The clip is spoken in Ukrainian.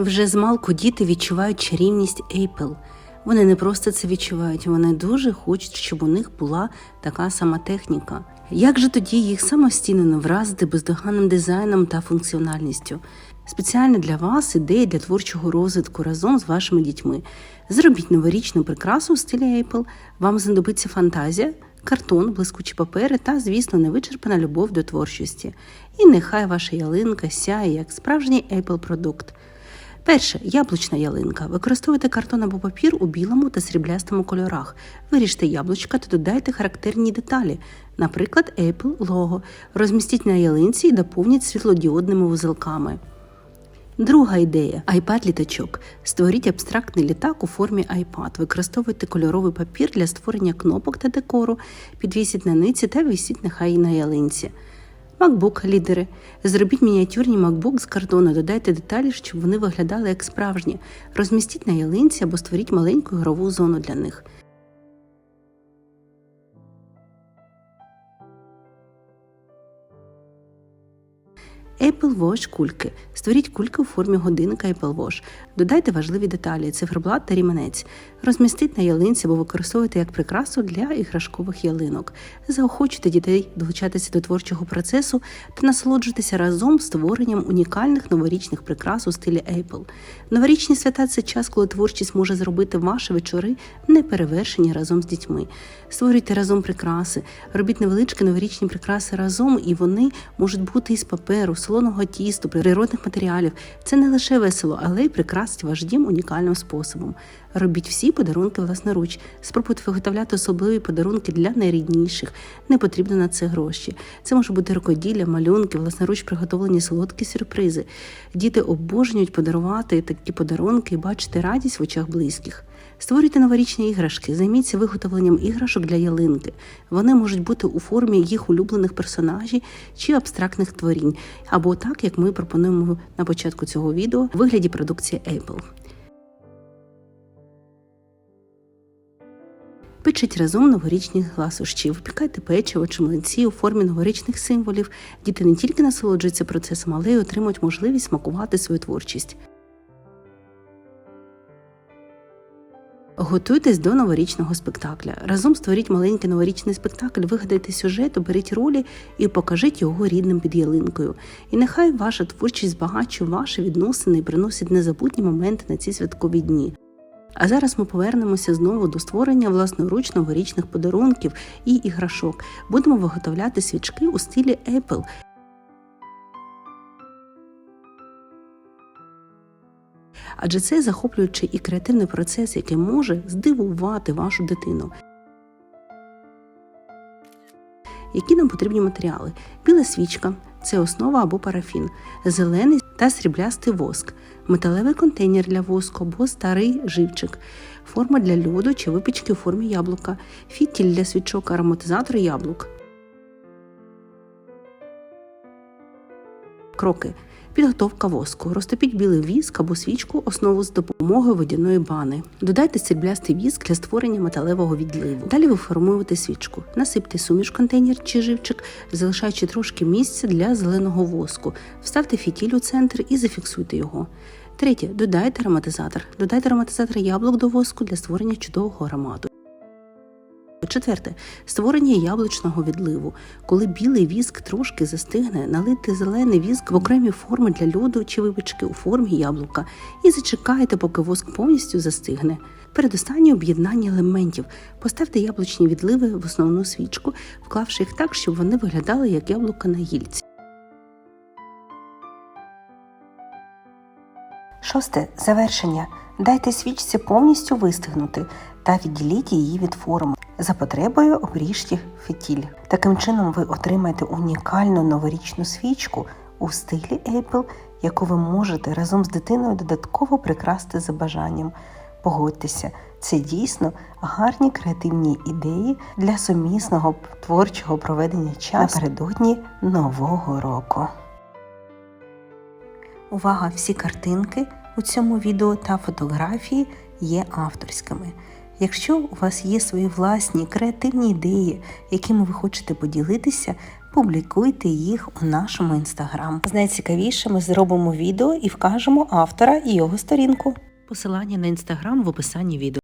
Вже змалку діти відчувають чарівність Apple. Вони не просто це відчувають, вони дуже хочуть, щоб у них була така сама техніка. Як же тоді їх самостійно вразити бездоганним дизайном та функціональністю? Спеціально для вас ідея для творчого розвитку разом з вашими дітьми. Зробіть новорічну прикрасу у стилі Apple. Вам знадобиться фантазія, картон, блискучі папери та, звісно, невичерпана любов до творчості. І нехай ваша ялинка сяє як справжній Apple продукт. Перше яблучна ялинка. Використовуйте картон або папір у білому та сріблястому кольорах. Виріжте яблучка та додайте характерні деталі, наприклад, Apple лого. Розмістіть на ялинці і доповніть світлодіодними вузелками. Друга ідея iPad літачок. Створіть абстрактний літак у формі iPad. Використовуйте кольоровий папір для створення кнопок та декору, підвісіть на ниці та висіть нехай на ялинці. MacBook лідери. Зробіть мініатюрні MacBook з картону, додайте деталі, щоб вони виглядали як справжні. Розмістіть на ялинці або створіть маленьку ігрову зону для них. Apple Watch кульки. Створіть кульки у формі годинника Apple Watch. Додайте важливі деталі, циферблат та ріменець. Розмістіть на ялинці або використовуйте як прикрасу для іграшкових ялинок. Заохочуйте дітей долучатися до творчого процесу та насолоджуйтеся разом створенням унікальних новорічних прикрас у стилі Apple. Новорічні свята це час, коли творчість може зробити ваші вечори неперевершені разом з дітьми. Створюйте разом прикраси, робіть невеличкі новорічні прикраси разом, і вони можуть бути із паперу, солоного тісту, природних матеріалів. Це не лише весело, але й прикрасить ваш дім унікальним способом. Робіть всі подарунки власноруч. Спробуйте виготовляти особливі подарунки для найрідніших. Не потрібно на це гроші. Це може бути рукоділля, малюнки, власноруч приготовлені солодкі сюрпризи. Діти обожнюють подарувати такі подарунки і бачити радість в очах близьких. Створюйте новорічні іграшки, займіться виготовленням іграшок для ялинки. Вони можуть бути у формі їх улюблених персонажів чи абстрактних творінь, або так, як ми пропонуємо на початку цього відео, в вигляді продукції Apple. Печіть разом новорічні ласощі, випікайте печиво чи млинці у формі новорічних символів. Діти не тільки насолоджуються процесом, але й отримують можливість смакувати свою творчість. Готуйтесь до новорічного спектакля. Разом створіть маленький новорічний спектакль, вигадайте сюжет, оберіть ролі і покажіть його рідним під ялинкою. І нехай ваша творчість збагачує ваші відносини і приносить незабутні моменти на ці святкові дні. А зараз ми повернемося знову до створення власноруч новорічних подарунків і іграшок. Будемо виготовляти свічки у стилі Apple. Адже це захоплюючий і креативний процес, який може здивувати вашу дитину. Які нам потрібні матеріали? Біла свічка це основа або парафін, зелений та сріблястий воск, металевий контейнер для воску або старий живчик, форма для льоду чи випічки у формі яблука, фітіль для свічок, ароматизатор яблук. Кроки. Підготовка воску. Розтопіть білий віск або свічку, основу з допомогою водяної бани. Додайте сріблястий віск для створення металевого відливу. Далі ви формуєте свічку. Насипте суміш контейнер чи живчик, залишаючи трошки місця для зеленого воску. Вставте фітіль у центр і зафіксуйте його. Третє. Додайте ароматизатор. Додайте ароматизатор яблук до воску для створення чудового аромату. Четверте створення яблучного відливу. Коли білий віск трошки застигне, налити зелений віск в окремі форми для льоду чи випічки у формі яблука і зачекайте, поки воск повністю застигне. Передостаннє об'єднання елементів. Поставте яблучні відливи в основну свічку, вклавши їх так, щоб вони виглядали як яблука на гільці. Шосте завершення. Дайте свічці повністю вистигнути та відділіть її від форми. За потребою обріжте фітіль. Таким чином ви отримаєте унікальну новорічну свічку у стилі Apple, яку ви можете разом з дитиною додатково прикрасти за бажанням. Погодьтеся, це дійсно гарні креативні ідеї для сумісного творчого проведення часу напередодні Нового року. Увага! Всі картинки у цьому відео та фотографії є авторськими. Якщо у вас є свої власні креативні ідеї, якими ви хочете поділитися, публікуйте їх у нашому інстаграм. З найцікавіше ми зробимо відео і вкажемо автора і його сторінку. Посилання на інстаграм в описанні відео.